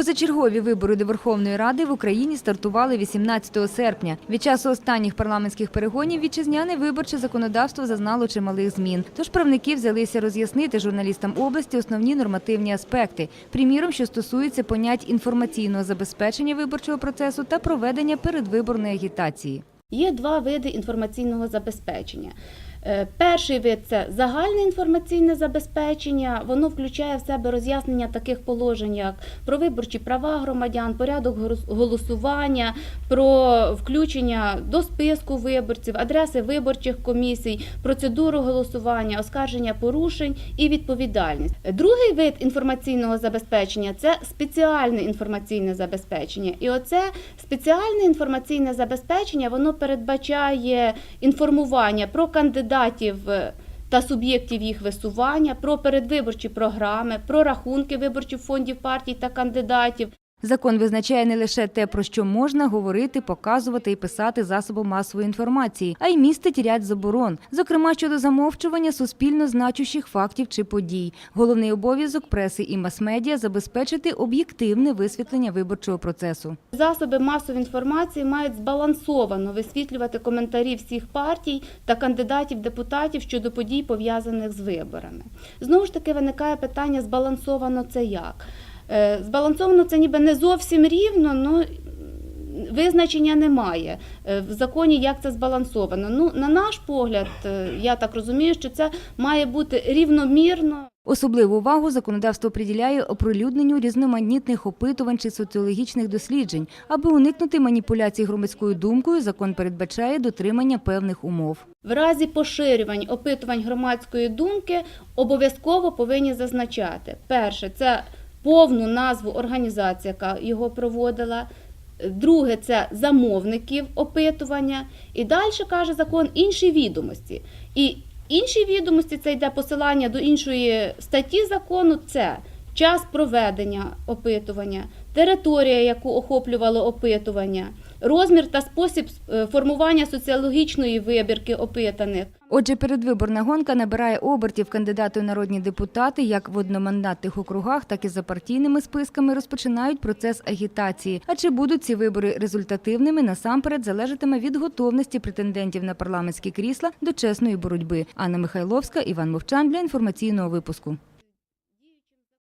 Позачергові вибори до Верховної Ради в Україні стартували 18 серпня. Від часу останніх парламентських перегонів вітчизняне виборче законодавство зазнало чималих змін. Тож правники взялися роз'яснити журналістам області основні нормативні аспекти, приміром, що стосується понять інформаційного забезпечення виборчого процесу та проведення передвиборної агітації. Є два види інформаційного забезпечення. Е, Перший вид це загальне інформаційне забезпечення. Воно включає в себе роз'яснення таких положень, як про виборчі права громадян, порядок голосування, про включення до списку виборців, адреси виборчих комісій, процедуру голосування, оскарження порушень і відповідальність. Другий вид інформаційного забезпечення це спеціальне інформаційне забезпечення. І оце спеціальне інформаційне забезпечення воно передбачає інформування про кандидатів. Е, Та суб'єктів їх висування, про передвиборчі програми, про рахунки виборчих фондів партій та кандидатів, Закон визначає не лише те, про що можна говорити, показувати і писати засобом масової інформації, а й містить ряд заборон, зокрема щодо замовчування суспільно значущих фактів чи подій. Головний обов'язок преси і мас-медіа забезпечити об'єктивне висвітлення виборчого процесу. Засоби масової інформації мають збалансовано висвітлювати коментарі всіх партій та кандидатів депутатів щодо подій, пов'язаних з виборами. Знову ж таки, виникає питання: збалансовано це як? Е, Збалансовано це ніби не зовсім рівно, ну визначення немає е, в законі, як це збалансовано. Ну, на наш погляд, е, я так розумію, що це має бути рівномірно. Особливу увагу законодавство приділяє оприлюдненню різноманітних опитувань чи соціологічних досліджень. Аби уникнути маніпуляцій громадською думкою, закон передбачає дотримання певних умов. В разі поширювань опитувань громадської думки обов'язково повинні зазначати: перше, це повну назву організації, яка його проводила. Друге це замовників опитування. І далі каже закон інші відомості. І інші відомості це йде посилання до іншої статті закону. Це час проведення опитування, територія, яку охоплювало опитування, розмір та спосіб е, формування соціологічної вибірки опитаних. Отже, передвиборна гонка набирає обертів кандидати у народні депутати як в одномандатних округах, так і за партійними списками розпочинають процес агітації. А чи будуть ці вибори результативними, насамперед залежатиме від готовності претендентів на парламентські крісла до чесної боротьби. Анна Михайловська, Іван Мовчан для інформаційного випуску.